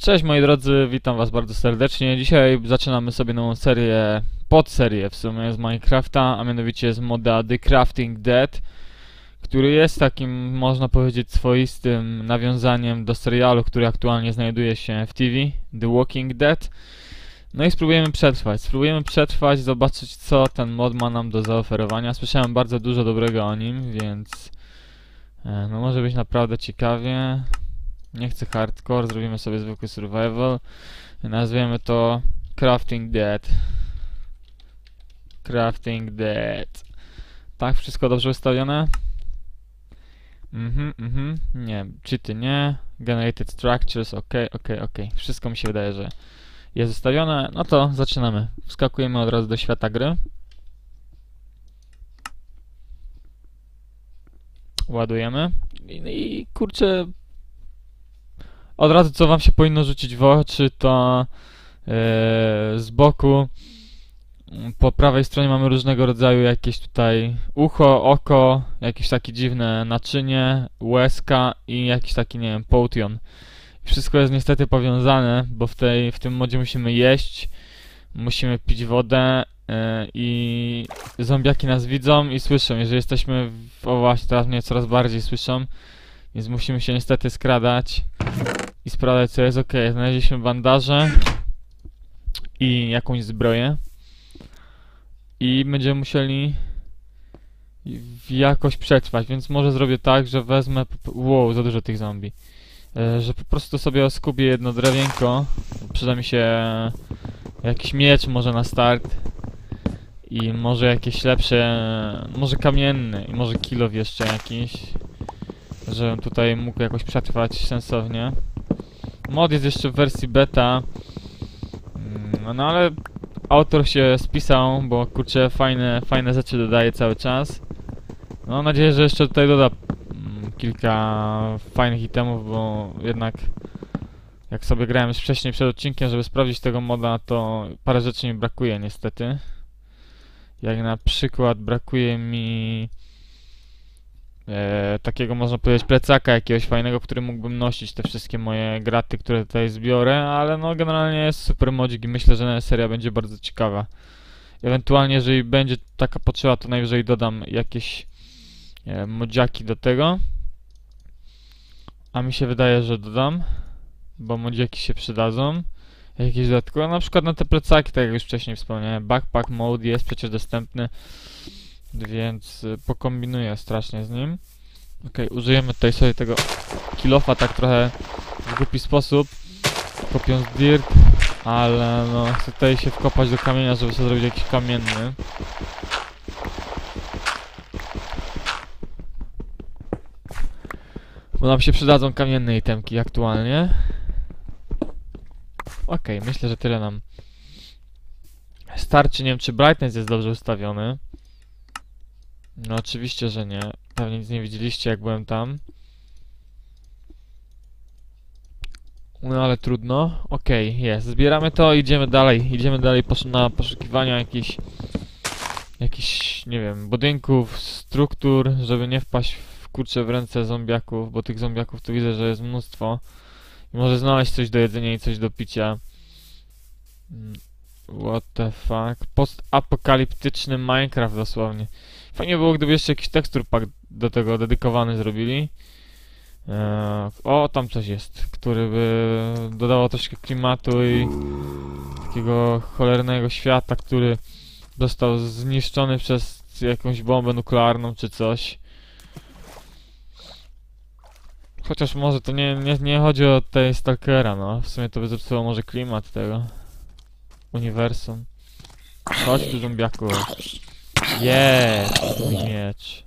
Cześć moi drodzy, witam was bardzo serdecznie. Dzisiaj zaczynamy sobie nową serię, podserię w sumie z Minecrafta, a mianowicie z moda The Crafting Dead, który jest takim, można powiedzieć, swoistym nawiązaniem do serialu, który aktualnie znajduje się w TV, The Walking Dead. No i spróbujemy przetrwać, spróbujemy przetrwać, zobaczyć co ten mod ma nam do zaoferowania. Słyszałem bardzo dużo dobrego o nim, więc e, no może być naprawdę ciekawie. Nie chcę hardcore, zrobimy sobie zwykły survival. Nazwiemy to Crafting Dead. Crafting Dead. Tak, wszystko dobrze ustawione? Mhm, mhm. Nie, cheaty nie. Generated structures, ok, ok, ok. Wszystko mi się wydaje, że jest ustawione. No to zaczynamy. Wskakujemy od razu do świata gry. Ładujemy. I, i kurczę, od razu co wam się powinno rzucić w oczy, to e, z boku po prawej stronie mamy różnego rodzaju jakieś tutaj ucho, oko, jakieś takie dziwne naczynie, łezka i jakiś taki, nie wiem, potion. Wszystko jest niestety powiązane, bo w, tej, w tym modzie musimy jeść, musimy pić wodę e, i zombiaki nas widzą i słyszą. Jeżeli jesteśmy, w, o właśnie, teraz mnie coraz bardziej słyszą, więc musimy się niestety skradać i sprawdzać co jest ok. Znaleźliśmy bandaże i jakąś zbroję i będziemy musieli jakoś przetrwać, więc może zrobię tak, że wezmę... Wow, za dużo tych zombie. E, że po prostu sobie oskubię jedno drewienko. Przyda mi się jakiś miecz może na start. I może jakieś lepsze... Może kamienny i może kilow jeszcze jakiś. Żebym tutaj mógł jakoś przetrwać sensownie. Mod jest jeszcze w wersji beta. Mm, No ale autor się spisał, bo kurczę fajne, fajne rzeczy dodaje cały czas. No mam nadzieję, że jeszcze tutaj doda mm, kilka fajnych itemów, bo jednak jak sobie grałem już wcześniej przed odcinkiem, żeby sprawdzić tego moda, to parę rzeczy mi brakuje niestety. Jak na przykład brakuje mi e, takiego można powiedzieć plecaka jakiegoś fajnego, który mógłbym nosić te wszystkie moje graty, które tutaj zbiorę, ale no generalnie jest super modzik i myślę, że seria będzie bardzo ciekawa. Ewentualnie jeżeli będzie taka potrzeba, to najwyżej dodam jakieś e, modziaki do tego. A mi się wydaje, że dodam, bo modziaki się przydadzą. Jakieś dodatkowe, na przykład na te plecaki, tak jak już wcześniej wspomniałem, backpack mode jest przecież dostępny, więc y, pokombinuję strasznie z nim. Okej, użyjemy tutaj sobie tego kilofa tak trochę w głupi sposób, kopiąc dirt, ale no chcę tutaj się wkopać do kamienia, żeby sobie zrobić jakiś kamienny. Bo nam się przydadzą kamienne itemki aktualnie. Okej, myślę, że tyle nam starczy. Nie wiem, czy brightness jest dobrze ustawiony. No oczywiście, że nie. Pewnie nic nie widzieliście, jak byłem tam. No ale trudno. Okej, jest. Zbieramy to, idziemy dalej. Idziemy dalej na poszukiwania jakichś... Jakichś, nie wiem, budynków, struktur, żeby nie wpaść w kurcze w ręce zombiaków, bo tych zombiaków tu widzę, że jest mnóstwo. I może znaleźć coś do jedzenia i coś do picia. What the fuck? Postapokaliptyczny Minecraft dosłownie. Fajnie było, gdyby jeszcze jakiś tekstur pack do tego dedykowany zrobili. Eee, o, tam coś jest, który by dodało troszkę klimatu i takiego cholernego świata, który został zniszczony przez jakąś bombę nuklearną czy coś. Chociaż może to nie, nie, nie chodzi o tej Stalkera, no. W sumie to by zepsuło może klimat tego uniwersum. Chodź tu zombiaku. Jest! Mój miecz.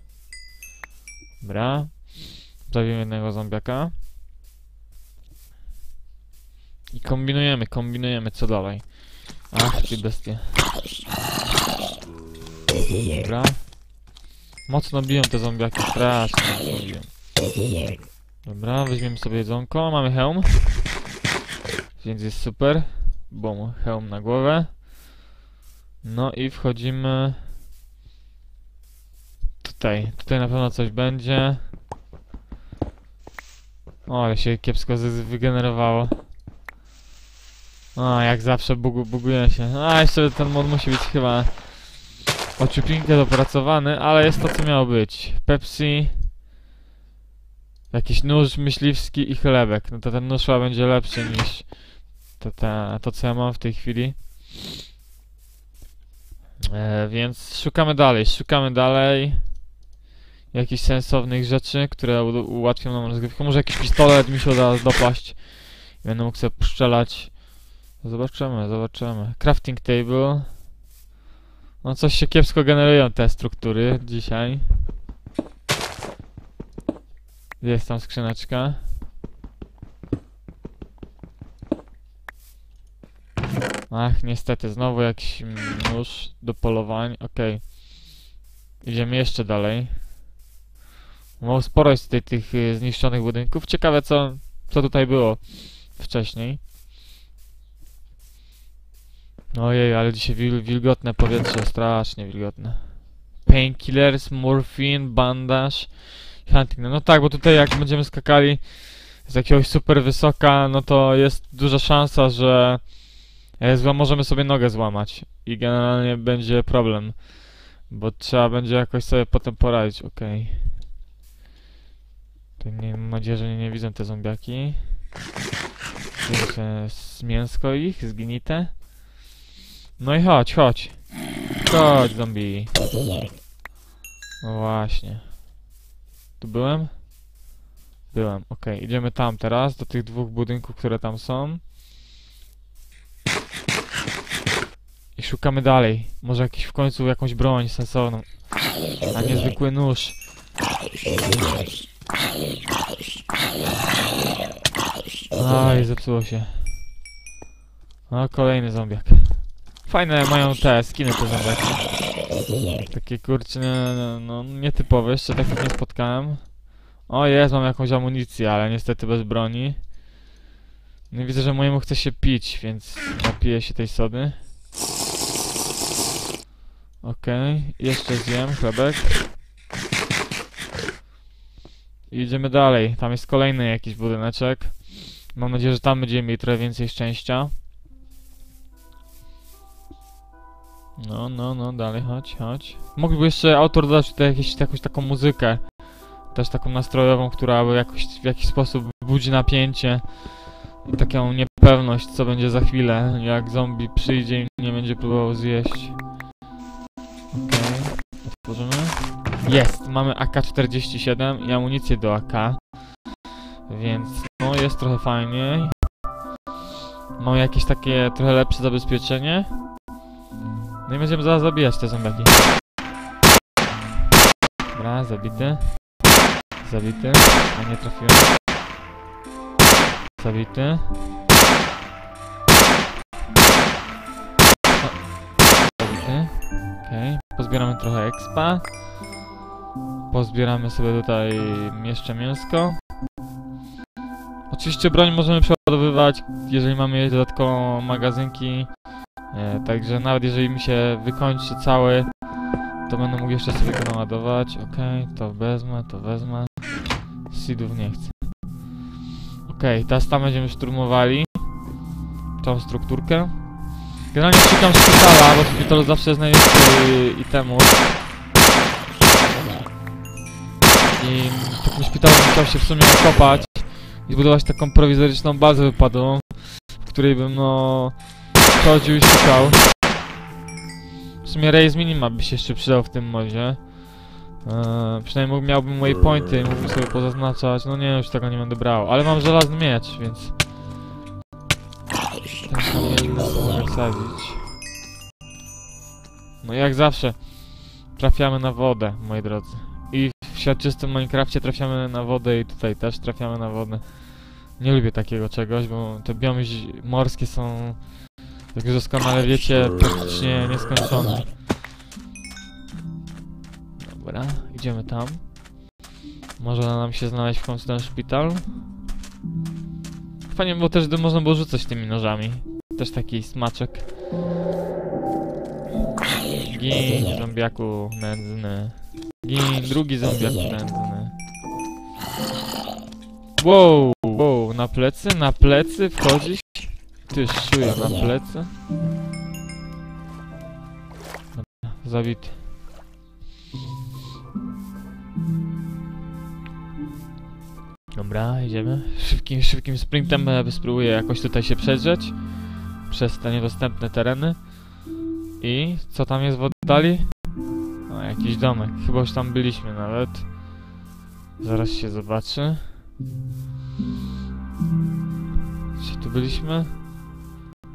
Dobra. Zabijemy jednego zombiaka. I kombinujemy, kombinujemy co dalej. Ach, ty bestie. Dobra. Mocno biją te zombiaki, strasznie biją. Dobra, weźmiemy sobie jedzonko, mamy hełm. Więc jest super. Bum, hełm na głowę. No i wchodzimy... Tutaj, tutaj na pewno coś będzie. O, ale się kiepsko wygenerowało. O, jak zawsze bugu, buguje się. A, jeszcze ten mod musi być chyba ociuplinkę dopracowany, ale jest to co miało być. Pepsi, jakiś nóż myśliwski i chlebek. No to ten nóż chyba będzie lepszy niż to, to, to co ja mam w tej chwili. E, więc szukamy dalej, szukamy dalej jakichś sensownych rzeczy, które ułatwią nam rozgrywkę. Może jakiś pistolet mi się uda dopaść i będę mógł sobie strzelać. Zobaczymy, zobaczymy. Crafting table. No coś się kiepsko generują te struktury dzisiaj. Jest tam skrzyneczka. Ach, niestety, znowu jakiś nóż do polowań. Okej. Idziemy jeszcze dalej. No, sporo jest tutaj tych y, zniszczonych budynków. Ciekawe, co, co tutaj było wcześniej. Ojej, ale dzisiaj wil, wilgotne powietrze, strasznie wilgotne. Painkillers, morphine, bandaż, hunting. No, no tak, bo tutaj jak będziemy skakali z jakiegoś super wysoka, no to jest duża szansa, że zła, możemy sobie nogę złamać i generalnie będzie problem, bo trzeba będzie jakoś sobie potem poradzić, okej. Okay. Nie, mam nadzieję, że nie, nie widzą te zombiaki. E, s- mięsko ich, zgnite. No i chodź, chodź. Chodź, zombie. No właśnie. Tu byłem? Byłem, okej. Idziemy tam teraz, do tych dwóch budynków, które tam są. Szukamy dalej. Może jakiś w końcu jakąś broń sensowną. A nie zwykły nóż. Aj, zepsuło się. O, kolejny zombiak. Fajne mają te skiny te zombiaki. Takie kurczę, no, no, nietypowe, jeszcze takich nie spotkałem. O jest, mam jakąś amunicję, ale niestety bez broni. No widzę, że mojemu chce się pić, więc napiję się tej sody. Okej, jeszcze zjem chlebek. I idziemy dalej. Tam jest kolejny jakiś budyneczek. Mam nadzieję, że tam będziemy mieli trochę więcej szczęścia. No, no, no, dalej, chodź, chodź. Mógłby jeszcze autor dodać tutaj jakieś, jakąś taką muzykę. Też taką nastrojową, która jakoś, w jakiś sposób budzi napięcie. I taką niepewność, co będzie za chwilę, jak zombie przyjdzie i nie będzie próbował zjeść. Otworzymy. Jest, mamy AK-47 i amunicję do AK. Więc, no, jest trochę fajniej. Mamy jakieś takie trochę lepsze zabezpieczenie. No i będziemy zaraz zabijać te zombiaki. Dobra, zabity. Zabity. A nie trafiłem. Zabity. O, Zabity. Okej. Pozbieramy trochę expa. Pozbieramy sobie tutaj jeszcze mięsko. Oczywiście broń możemy przeładowywać, jeżeli mamy jej dodatkowo magazynki. E, także nawet jeżeli mi się wykończy cały, to będę mógł jeszcze sobie go naładować. Okej, to wezmę, to wezmę. Seedów nie chcę. Okej, teraz tam będziemy szturmowali tą strukturkę. Generalnie szukam szpitala, bo w szpitalu zawsze jest najwięcej itemów. I w takim szpitalu chciał się w sumie okopać i zbudować taką prowizoryczną bazę wypadową, w której bym no chodził i szukał. W sumie Raze Minima by się jeszcze przydał w tym modzie. Eee, przynajmniej miałbym waypointy i mógłbym sobie pozaznaczać. No nie, już tego nie będę brał. Ale mam żelazny miecz, więc... Wsadzić. No jak zawsze trafiamy na wodę, moi drodzy. I w siatczystym Minecrafcie trafiamy na wodę i tutaj też trafiamy na wodę. Nie lubię takiego czegoś, bo te biomy morskie są, jak już doskonale wiecie, praktycznie nieskończone. Dobra, idziemy tam. Może nam się znaleźć w końcu ten szpital. Fajnie było też, można było rzucać tymi nożami. Też taki smaczek. Gin, zombiaku nędzny. Gin, drugi zombiak nędzny. Wow, wow, na plecy, na plecy wchodzisz? Ty szuję na plecy. Dobra, zabity. Dobra, idziemy. Szybkim, szybkim sprintem e, spróbuję jakoś tutaj się przedrzeć przez te niedostępne tereny. I co tam jest w oddali? O, jakiś domek. Chyba już tam byliśmy nawet. Zaraz się zobaczy. Czy tu byliśmy?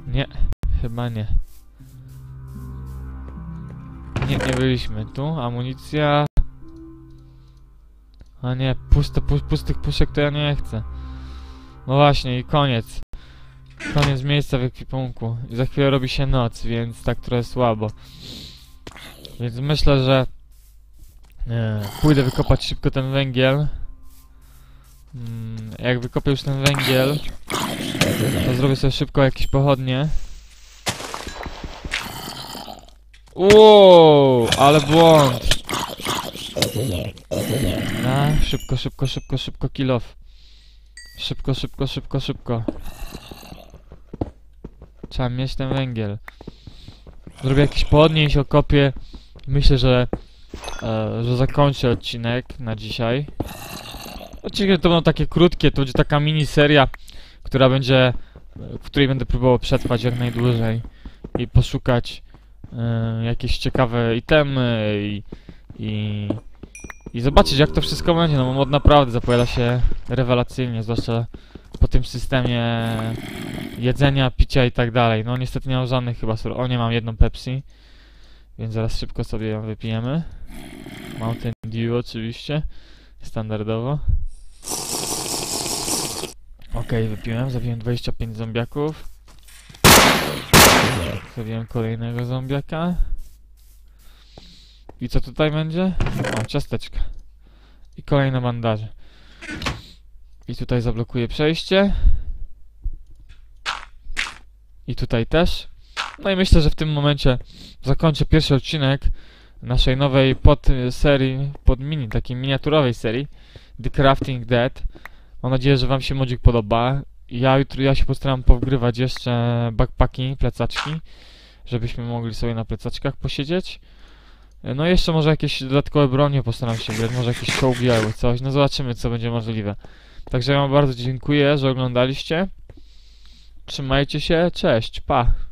Nie, chyba nie. Nie, nie byliśmy tu. Amunicja. A nie, puste, pu pustych puszek to ja nie chcę. No właśnie i koniec. Koniec miejsca w ekwipunku. I za chwilę robi się noc, więc tak trochę słabo. Więc myślę, że e, pójdę wykopać szybko ten węgiel. Mm, jak wykopię już ten węgiel, to zrobię sobie szybko jakieś pochodnie. Wow, ale błąd. Na, szybko, szybko, szybko, szybko, kill off. Szybko, szybko, szybko, szybko. Trzeba mieć ten węgiel. Zrobię i się okopię. Myślę, że, e, że zakończę odcinek na dzisiaj. Odcinki to będą takie krótkie, to będzie taka miniseria, która będzie, w której będę próbował przetrwać jak najdłużej i poszukać e, jakieś ciekawe itemy i, i, i zobaczyć jak to wszystko będzie, no bo mod naprawdę zapowiada się rewelacyjnie, zwłaszcza po tym systemie jedzenia, picia i tak dalej. No niestety nie mam żadnych chyba sur... O, nie mam jedną Pepsi, więc zaraz szybko sobie ją wypijemy. Mountain Dew oczywiście, standardowo. Okej, wypiłem, zabiłem 25 zombiaków. Zabiłem kolejnego zombiaka. I co tutaj będzie? O, ciasteczka. I kolejne bandaże. I tutaj zablokuję przejście. I tutaj też. No i myślę, że w tym momencie zakończę pierwszy odcinek naszej nowej pod y, serii, pod mini, takiej miniaturowej serii The Crafting Dead. Mam nadzieję, że wam się modzik podoba. Ja jutro ja się postaram powgrywać jeszcze backpacki, plecaczki, żebyśmy mogli sobie na plecaczkach posiedzieć. No i jeszcze może jakieś dodatkowe bronie postaram się grać, może jakieś czołgi albo coś. No zobaczymy, co będzie możliwe. Także ja wam bardzo dziękuję, że oglądaliście. Trzymajcie się, cześć, pa!